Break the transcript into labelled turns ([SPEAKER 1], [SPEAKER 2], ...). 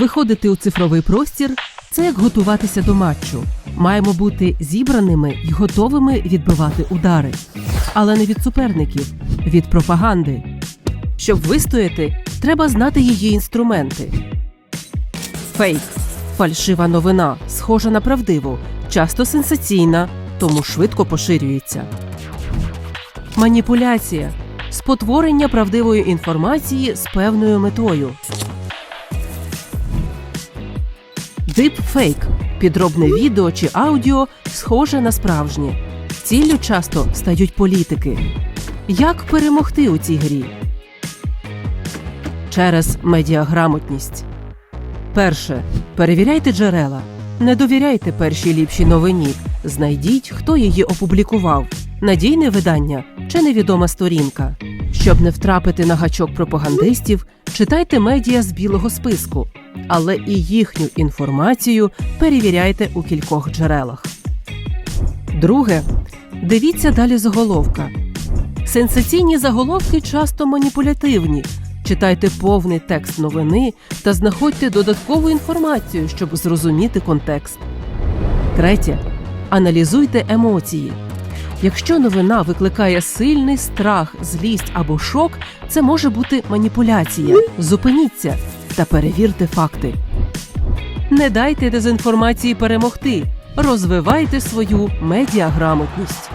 [SPEAKER 1] Виходити у цифровий простір це як готуватися до матчу. Маємо бути зібраними й готовими відбивати удари, але не від суперників, від пропаганди. Щоб вистояти, треба знати її інструменти. Фейк фальшива новина, схожа на правдиву, часто сенсаційна, тому швидко поширюється. Маніпуляція спотворення правдивої інформації з певною метою. Дипфейк підробне відео чи аудіо схоже на справжнє. Ціллю часто стають політики. Як перемогти у цій грі? Через медіаграмотність. Перше. Перевіряйте джерела. Не довіряйте першій ліпшій новині. Знайдіть, хто її опублікував, надійне видання чи невідома сторінка. Щоб не втрапити на гачок пропагандистів, читайте медіа з білого списку, але і їхню інформацію перевіряйте у кількох джерелах. Друге. Дивіться далі заголовка. Сенсаційні заголовки часто маніпулятивні. Читайте повний текст новини та знаходьте додаткову інформацію, щоб зрозуміти контекст. Третє. Аналізуйте емоції. Якщо новина викликає сильний страх, злість або шок, це може бути маніпуляція. Зупиніться та перевірте факти. Не дайте дезінформації перемогти. Розвивайте свою медіаграмотність.